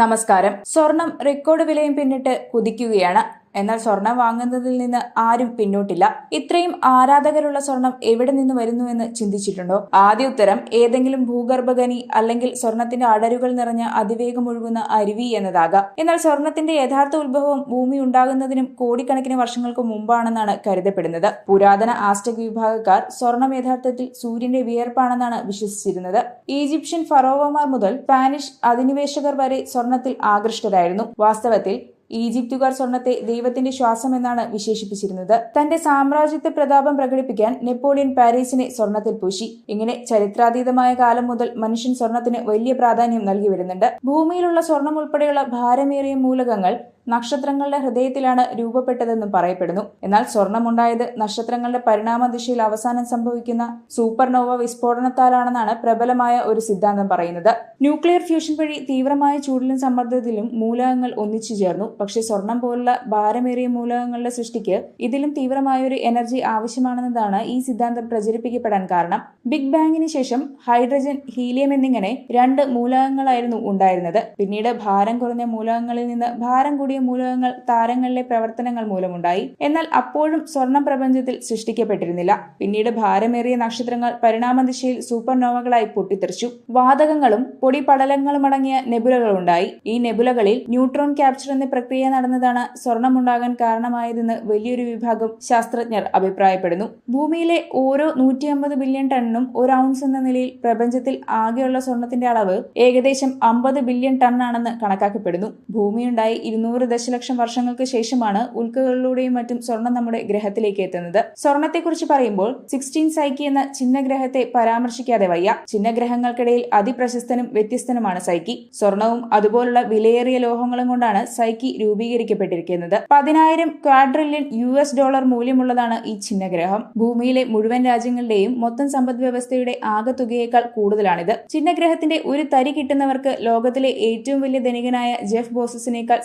നമസ്കാരം. സ്വർണം റെക്കോർഡ് വിലയും പിന്നിട്ട് കുതിക്കുകയാണ്. എന്നാൽ സ്വർണം വാങ്ങുന്നതിൽ നിന്ന് ആരും പിന്നോട്ടില്ല. ഇത്രയും ആരാധകരുള്ള സ്വർണം എവിടെ നിന്ന് വരുന്നുവെന്ന് ചിന്തിച്ചിട്ടുണ്ടോ? ആദ്യ ഉത്തരം ഏതെങ്കിലും ഭൂഗർഭഗനി അല്ലെങ്കിൽ സ്വർണത്തിന്റെ അടരുകൾ നിറഞ്ഞ അതിവേഗം ഒഴുകുന്ന അരുവി എന്നതാകാം. എന്നാൽ സ്വർണത്തിന്റെ യഥാർത്ഥ ഉത്ഭവം ഭൂമി ഉണ്ടാകുന്നതിനും കോടിക്കണക്കിന് വർഷങ്ങൾക്ക് മുമ്പാണെന്നാണ് കരുതപ്പെടുന്നത്. പുരാതന ആസ്റ്റക് വിഭാഗക്കാർ സ്വർണം യഥാർത്ഥത്തിൽ സൂര്യന്റെ വിയർപ്പാണെന്നാണ് വിശ്വസിച്ചിരുന്നത്. ഈജിപ്ഷ്യൻ ഫറോവമാർ മുതൽ സ്പാനിഷ് അധിനിവേശകർ വരെ സ്വർണത്തിൽ ആകൃഷ്ടരായിരുന്നു. വാസ്തവത്തിൽ ഈജിപ്തുകാർ സ്വർണത്തെ ദൈവത്തിന്റെ ശ്വാസം എന്നാണ് വിശേഷിപ്പിച്ചിരുന്നത്. തന്റെ സാമ്രാജ്യത്തെ പ്രതാപം പ്രകടിപ്പിക്കാൻ നെപ്പോളിയൻ പാരീസിനെ സ്വർണത്തിൽ പൂശി. ഇങ്ങനെ ചരിത്രാതീതമായ കാലം മുതൽ മനുഷ്യൻ സ്വർണത്തിന് വലിയ പ്രാധാന്യം നൽകി വരുന്നുണ്ട്. ഭൂമിയിലുള്ള സ്വർണം ഉൾപ്പെടെയുള്ള ഭാരമേറിയ മൂലകങ്ങൾ നക്ഷത്രങ്ങളുടെ ഹൃദയത്തിലാണ് രൂപപ്പെട്ടതെന്നും പറയപ്പെടുന്നു. എന്നാൽ സ്വർണമുണ്ടായത് നക്ഷത്രങ്ങളുടെ പരിണാമ ദിശയിൽ അവസാനം സംഭവിക്കുന്ന സൂപ്പർനോവ വിസ്ഫോടനത്താലാണെന്നാണ് പ്രബലമായ ഒരു സിദ്ധാന്തം പറയുന്നത്. ന്യൂക്ലിയർ ഫ്യൂഷൻ വഴി തീവ്രമായ ചൂടിലും സമ്മർദ്ദത്തിലും മൂലകങ്ങൾ ഒന്നിച്ചു ചേർന്നു. പക്ഷേ സ്വർണം പോലുള്ള ഭാരമേറിയ മൂലകങ്ങളുടെ സൃഷ്ടിക്ക് ഇതിലും തീവ്രമായ ഒരു എനർജി ആവശ്യമാണെന്നതാണ് ഈ സിദ്ധാന്തം പ്രചരിപ്പിക്കപ്പെടാൻ കാരണം. ബിഗ് ബാങ്ങിന് ശേഷം ഹൈഡ്രജൻ ഹീലിയം എന്നിങ്ങനെ രണ്ട് മൂലകങ്ങളായിരുന്നു ഉണ്ടായിരുന്നത്. പിന്നീട് ഭാരം കുറഞ്ഞ മൂലകങ്ങളിൽ നിന്ന് ഭാരം കൂടിയ മൂലകങ്ങൾ താരങ്ങളിലെ പ്രവർത്തനങ്ങൾ മൂലമുണ്ടായി. എന്നാൽ അപ്പോഴും സ്വർണ പ്രപഞ്ചത്തിൽ സൃഷ്ടിക്കപ്പെട്ടിരുന്നില്ല. പിന്നീട് ഭാരമേറിയ നക്ഷത്രങ്ങൾ പരിണാമ ദിശയിൽ സൂപ്പർനോവകളായി പൊട്ടിത്തെറിച്ചു. വാതകങ്ങളും പൊടിപടലങ്ങളും അടങ്ങിയ നെബുലകൾ ഉണ്ടായി ഈ നെബുലകളിൽ ന്യൂട്രോൺ ക്യാപ്ചർ എന്ന പ്രക്രിയ നടന്നതാണ് സ്വർണമുണ്ടാകാൻ കാരണമായതെന്ന് വലിയൊരു വിഭാഗം ശാസ്ത്രജ്ഞർ അഭിപ്രായപ്പെടുന്നു. ഭൂമിയിലെ ഓരോ നൂറ്റി അമ്പത് ബില്യൺ ടണ്ണിനും ഒരു ഔൺസ് എന്ന നിലയിൽ പ്രപഞ്ചത്തിൽ ആകെയുള്ള സ്വർണത്തിന്റെ അളവ് ഏകദേശം അമ്പത് ബില്യൺ ടണ്ണാണെന്ന് കണക്കാക്കപ്പെടുന്നു. ഭൂമിയുണ്ടായി ഇരുന്നൂറ് ദശലക്ഷം വർഷങ്ങൾക്ക് ശേഷമാണ് ഉൽക്കകളിലൂടെയും മറ്റും സ്വർണം നമ്മുടെ ഗ്രഹത്തിലേക്ക് എത്തുന്നത്. സ്വർണത്തെക്കുറിച്ച് പറയുമ്പോൾ സിക്സ്റ്റീൻ സൈക്കി എന്ന ചിഹ്നഗ്രഹത്തെ പരാമർശിക്കാതെ വയ്യ. ചിഹ്നഗ്രഹങ്ങൾക്കിടയിൽ അതിപ്രശസ്തനും വ്യത്യസ്തനുമാണ് സൈക്കി. സ്വർണവും അതുപോലുള്ള വിലയേറിയ ലോഹങ്ങളും കൊണ്ടാണ് സൈക്കി രൂപീകരിക്കപ്പെട്ടിരിക്കുന്നത്. പതിനായിരം ക്വാഡ്രില്യൺ യു എസ് ഡോളർ മൂല്യമുള്ളതാണ് ഈ ചിഹ്നഗ്രഹം. ഭൂമിയിലെ മുഴുവൻ രാജ്യങ്ങളുടെയും മൊത്തം സമ്പദ് വ്യവസ്ഥയുടെ ആകെത്തുകയേക്കാൾ കൂടുതലാണിത്. ചിഹ്നഗ്രഹത്തിന്റെ ഒരു തരി കിട്ടുന്നവർക്ക് ലോകത്തിലെ ഏറ്റവും വലിയ ധനികനായ ജെഫ് ബോസസിനേക്കാൾ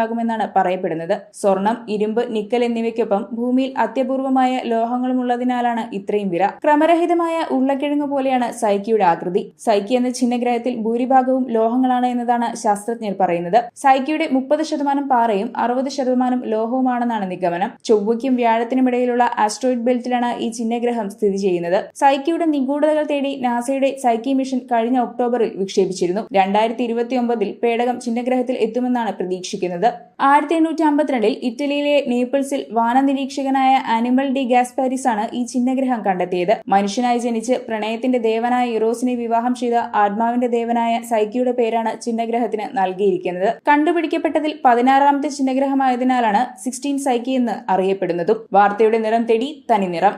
സമ്പത്തുണ്ടാകുമെന്നാണ് പറയപ്പെടുന്നത്. സ്വർണം ഇരുമ്പ് നിക്കൽ എന്നിവയ്ക്കൊപ്പം ഭൂമിയിൽ അത്യപൂർവമായ ലോഹങ്ങളുമുള്ളതിനാലാണ് ഇത്രയും വില. ക്രമരഹിതമായ ഉരുളക്കിഴങ്ങ് പോലെയാണ് സൈക്കിയുടെ ആകൃതി. സൈക്കി എന്ന ചിഹ്നഗ്രഹത്തിൽ ഭൂരിഭാഗവും ലോഹങ്ങളാണ് എന്നതാണ് ശാസ്ത്രജ്ഞർ പറയുന്നത്. സൈക്കിയുടെ മുപ്പത് ശതമാനം പാറയും അറുപത് ശതമാനം ലോഹവുമാണെന്നാണ് നിഗമനം. ചൊവ്വയ്ക്കും വ്യാഴത്തിനും ഇടയിലുള്ള ആസ്ട്രോയിഡ് ബെൽറ്റിലാണ് ഈ ചിഹ്നഗ്രഹം സ്ഥിതി ചെയ്യുന്നത്. സൈക്കിയുടെ നിഗൂഢതകൾ തേടി നാസയുടെ സൈക്കി മിഷൻ കഴിഞ്ഞ ഒക്ടോബറിൽ വിക്ഷേപിച്ചിരുന്നു. രണ്ടായിരത്തി ഇരുപത്തി ഒമ്പതിൽ പേടകം ചിഹ്നഗ്രഹത്തിൽ എത്തുമെന്നാണ് പ്രതീക്ഷിക്കുന്നത്. ആയിരത്തി എണ്ണൂറ്റി അമ്പത്തിരണ്ടിൽ ഇറ്റലിയിലെ നേപ്പിൾസിൽ വാന നിരീക്ഷകനായ ആനിമൽ ഡി ഗാസ്പാരിസ് ആണ് ഈ ചിഹ്നഗ്രഹം കണ്ടെത്തിയത്. മനുഷ്യനായി ജനിച്ച് പ്രണയത്തിന്റെ ദേവനായ ഇറോസിനെ വിവാഹം ചെയ്ത ആത്മാവിന്റെ ദേവനായ സൈക്കിയുടെ പേരാണ് ചിഹ്നഗ്രഹത്തിന് നൽകിയിരിക്കുന്നത്. കണ്ടുപിടിക്കപ്പെട്ടതിൽ പതിനാറാമത്തെ ചിഹ്നഗ്രഹമായതിനാലാണ് സിക്സ്റ്റീൻ സൈക്കി എന്ന് അറിയപ്പെടുന്നതും. വാർത്തയുടെ നിറം തെടി തനി നിറം.